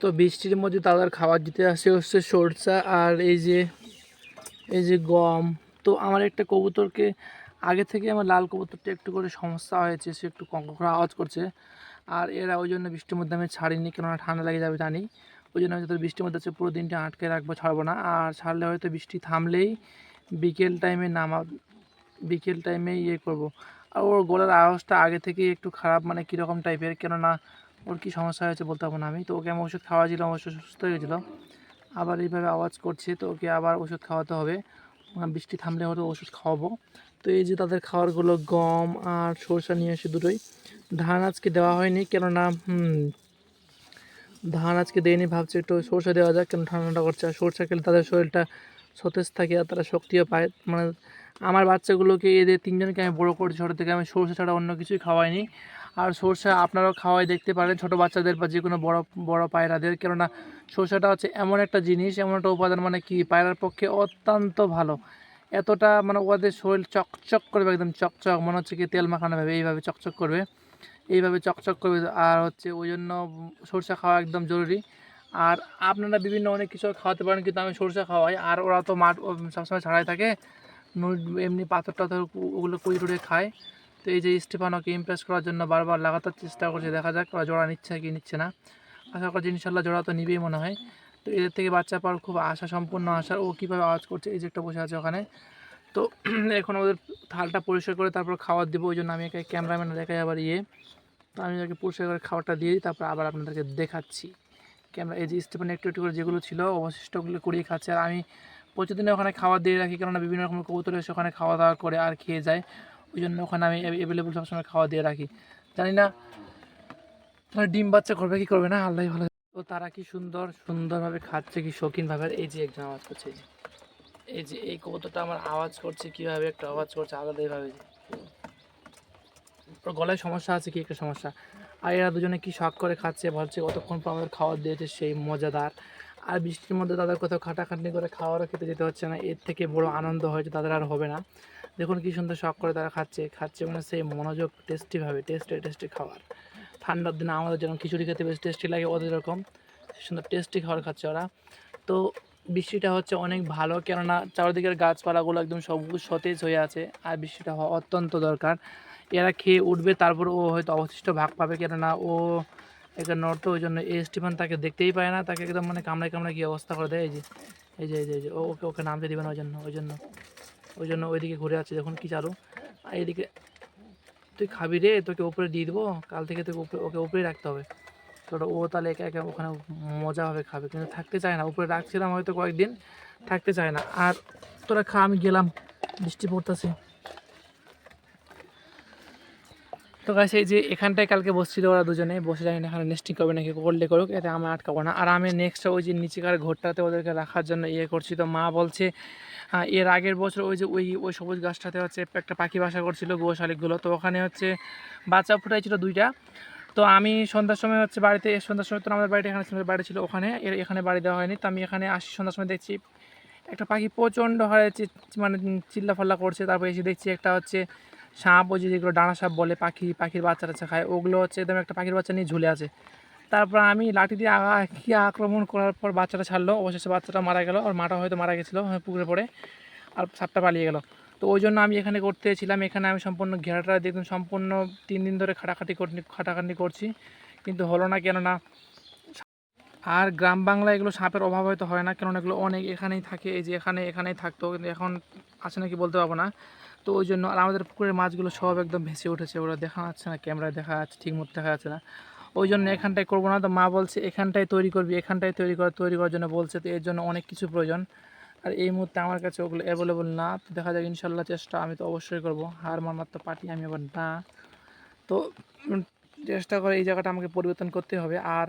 তো বৃষ্টির মধ্যে তাদের খাবার দিতে আসে হচ্ছে সরষা আর এই যে এই যে গম। তো আমার একটা কবুতরকে আগে থেকে আমার লাল কবুতরটা একটু করে সমস্যা হয়েছে, সে একটু কঙ্ক আওয়াজ করছে। আর এরা ওই জন্য বৃষ্টির মধ্যে আমি ছাড়িনি, কেননা ঠান্ডা লেগে যাবে জানি। ওই জন্য আমি যত বৃষ্টির মধ্যে আছে পুরো দিনটা আটকে রাখব, ছাড়বো না। আর ছাড়লে হয়তো বৃষ্টি থামলেই বিকেল টাইমে নামা বিকেল টাইমে ইয়ে করব। আর ওর গলার আওয়াজটা আগে থেকেই একটু খারাপ মানে কীরকম টাইপের কেননা ওর কী সমস্যা হয়েছে বলতে পারব না আমি। তো ওকে আমি ওষুধ খাওয়াছিলাম অবশ্য সুস্থ হয়ে গেছিল আবার এইভাবে আওয়াজ করছে, তো ওকে আবার ওষুধ খাওয়াতে হবে। বৃষ্টি থামলে হয়তো ওষুধ খাওয়াবো। তো এই যে তাদের খাবারগুলো গম আর সরষা নিয়ে এসে দুটোই। ধান আজকে দেওয়া হয়নি, কেননা ধান আজকে দেয়নি, ভাবছি একটু সরষা দেওয়া যাক, কেন ঠান্ডা করছে। আর সরষা খেলে তাদের শরীরটা সতেজ থাকে আর তারা শক্তিও পায়। মানে আমার বাচ্চাগুলোকে, এদের তিনজনকে আমি বড়ো করছি, ছোটো থেকে আমি সরষে ছাড়া অন্য কিছুই খাওয়াইনি। আর সরষা আপনারাও খাওয়াই, দেখতে পারেন ছোটো বাচ্চাদের বা যে কোনো বড় বড় পায়রাদের। কেননা সরষাটা হচ্ছে এমন একটা জিনিস, এমন একটা উপাদান মানে কি? পায়রার পক্ষে অত্যন্ত ভালো। এতটা মানে ওদের শরীর চকচক করবে, একদম চকচক। মনে হচ্ছে কি তেল মাখানো ভাবে, এইভাবে চকচক করবে। এইভাবে চকচক করবে, আর হচ্ছে ওই জন্য সরষা খাওয়া একদম জরুরি। আর আপনারা বিভিন্ন অনেক কিছু খাওয়াতে পারেন, কিন্তু আমি সরষা খাওয়াই। আর ওরা তো মাঠ, সবসময় ছাড়াই থাকে। এমনি পাথর টাথর ওগুলো কুড়ি টুড়ে খায়। তো এই যে স্টেফানোকে ইমপ্রেস করার জন্য বারবার লাগাতার চেষ্টা করছে, দেখা যাক ওরা জোড়া নিচ্ছে কি নিচ্ছে না। আশা করছি ইনশাল্লাহ জোড়া তো নিবেই মনে হয়। তো এদের থেকে বাচ্চা পাওয়ার খুব আশা, সম্পূর্ণ আশা। ও কীভাবে আওয়াজ করছে, এই যে একটা বসে আছে ওখানে। তো এখন ওদের থালটা পরিষ্কার করে তারপর খাবার দেবো, ওই জন্য আমি একে ক্যামেরাম্যান দেখাই আবার ইয়ে। তো আমি ওকে পরিষ্কার করে খাবারটা দিয়ে দিই, তারপর আবার আপনাদেরকে দেখাচ্ছি। ক্যামেরা এই যে স্টেফান একটু একটু করে যেগুলো ছিল, অবশিষ্টগুলো কুড়িয়ে খাচ্ছে। আর আমি প্রতিদিন ওখানে খাবার দিয়ে রাখি, কেননা বিভিন্ন রকম কবুতর এসে ওখানে খাওয়া দাওয়া করে আর খেয়ে যায়। ওই জন্য ওখানে আমি অ্যাভেলেবল সবসময় খাওয়া দিয়ে রাখি। জানি না তারা ডিম বাচ্চা করবে কি করবে না, আল্লাহ ভালো তো তারা কি সুন্দর, সুন্দরভাবে খাচ্ছে, কি শৌখিনভাবে? এই যে একজন আওয়াজ করছে, এই যে। এই কবুতরটা আমার আওয়াজ করছে, কীভাবে একটা আওয়াজ করছে, আলাদাভাবে ওর গলায় সমস্যা আছে কি একটা সমস্যা? আর এরা দুজনে কি শখ করে খাচ্ছে, ভাবছে কতক্ষণ পর আমাদের খাবার দিয়েছে, সেই মজাদার। আর বৃষ্টির মধ্যে তাদের কোথাও খাটাখাটনি করে খাওয়ারও খেতে যেতে হচ্ছে না। এর থেকে বড় আনন্দ হয়তো তাদের আর হবে না। দেখুন কি সুন্দর শখ করে তারা খাচ্ছে। খাচ্ছে মানে সেই মনোযোগ টেস্টিভাবে টেস্টে টেস্টি খাবার ঠান্ডার দিনে আমাদের যেমন খিচুড়ি খেতে বেশ টেস্টি লাগে, ওদের এরকম সুন্দর টেস্টি খাবার খাচ্ছে ওরা। তো বৃষ্টিটা হচ্ছে অনেক ভালো, কেননা চারিদিকের গাছপালাগুলো একদম সবুজ, সতেজ হয়ে আছে আর বৃষ্টিটা হওয়া অত্যন্ত দরকার। এরা খেয়ে উঠবে, তারপর ও হয়তো অবশিষ্ট ভাগ পাবে, কেননা ও একটা নর্থ ওই জন্য এই স্টিফান তাকে দেখতেই পায় না, তাকে একদম মানে কামড়ে কামড়ে কি অবস্থা করে দেয়, এই যে এই যে এই যে এই যে ওকে ওকে নামতে দিবে না, ওই জন্য ওই জন্য ওই জন্য ওইদিকে ঘুরে আছে দেখুন কি চালু। আর এইদিকে, তুই খাবি রে, তোকে উপরে দিয়ে দেবো, কাল থেকে তোকে উপরে, ওকে উপরেই রাখতে হবে। তো ওটা- ও তাহলে একা একা ওখানে মজাভাবে খাবে, কিন্তু থাকতে চায় না, উপরে রাখছিলাম হয়তো কয়েকদিন, থাকতে চায় না। আর তোরা খা, আমি গেলাম, বৃষ্টি পড়তেছে। তো গাছ এই যে এখানটায় কালকে বসছিল ওরা দুজনে বসে জানি না এখানে নেস্টিং করবে নাকি করলে করুক এতে আমি আটকাবো না। আর আমি নেক্সট ওই যে নিচেকার ঘরটাতে ওদেরকে রাখার জন্য ইয়ে করছি। তো মা বলছে এর আগের বছর ওই যে ওই ওই সবুজ গাছটাতে হচ্ছে একটা পাখি বাসা করছিল গো শালিকগুলো তো ওখানে হচ্ছে বাচ্চা ফুটাইছিল দুইটা। তো আমি সন্ধ্যার সময় হচ্ছে বাড়িতে সন্ধ্যার সময় তো আমাদের বাড়িতে এখানে ছিল, বাড়ি ছিল ওখানে এর এখানে বাড়ি দেওয়া হয়নি। তো আমি এখানে আসি সন্ধ্যার সময় দেখছি একটা পাখি প্রচণ্ড হারে মানে চিল্লা ফাল্লা করছে। তারপর এসে দেখছি একটা হচ্ছে সাপ ওই যেগুলো ডানা সাপ বলে পাখি পাখির বাচ্চা টাচ্চা খায় ওগুলো হচ্ছে একদম একটা পাখির বাচ্চা নিয়ে ঝুলে আছে। তারপর আমি লাঠি দিয়ে আগা কি আক্রমণ করার পর বাচ্চাটা ছাড়লো অবশেষে বাচ্চাটা মারা গেল আর মাটা হয়তো মারা গেছিল হ্যাঁ, পুকুরে পড়ে আর সাপটা পালিয়ে গেল। তো ওই জন্য আমি এখানে করতে ছিলাম এখানে আমি সম্পূর্ণ ঘেরাটা দেখুন সম্পূর্ণ তিন দিন ধরে খাটাখাটি খাটাখাটি করছি কিন্তু হলো না কেননা আর গ্রাম বাংলায় এগুলো সাপের অভাব হয়তো হয় না কেননা এগুলো অনেক এখানেই থাকে এই যে এখানে এখানেই থাকতো কিন্তু এখন আছে নাকি বলতে পারব না। তো ওই জন্য আর আমাদের পুকুরের মাছগুলো সব একদম ভেসে উঠেছে। ওরা দেখা যাচ্ছে না, ক্যামেরায় দেখা যাচ্ছে ঠিক মতো দেখা যাচ্ছে না। ওই জন্য এখানটায় করব না তো মা বলছে, এখানটায় তৈরি করবি, এখানটায় তৈরি কর, তৈরি করার জন্য বলছে, তো এর জন্য অনেক কিছু প্রয়োজন। আর এই মুহূর্তে আমার কাছে ওগুলো অ্যাভেলেবল না, তো দেখা যাক, ইনশাল্লাহ চেষ্টা আমি তো অবশ্যই করব। হার মানার তো পার্টি আমি আবার না। তো চেষ্টা করে এই জায়গাটা আমাকে পরিবর্তন করতে হবে। আর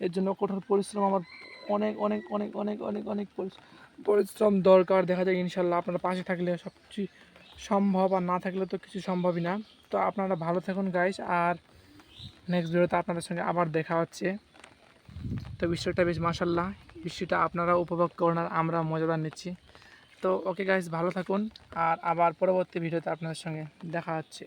এর জন্য কঠোর পরিশ্রম আমার অনেক অনেক অনেক অনেক অনেক অনেক পরিশ- পরিশ্রম দরকার। দেখা যায় ইনশাল্লাহ আপনারা পাশে থাকলে সব কিছু সম্ভব আর না থাকলে তো কিছু সম্ভবই না। তো আপনারা ভালো থাকুন গাইস আর নেক্সট ভিডিওতে আপনাদের সঙ্গে আবার দেখা হচ্ছে। তো বিষয়টা বেশ মাসাল্লাহ বৃষ্টিটা আপনারা উপভোগ করুন আর আমরা মজাদার নিচ্ছি। তো ওকে গাইস ভালো থাকুন, আর আবার পরবর্তী ভিডিওতে আপনাদের সঙ্গে দেখা হচ্ছে।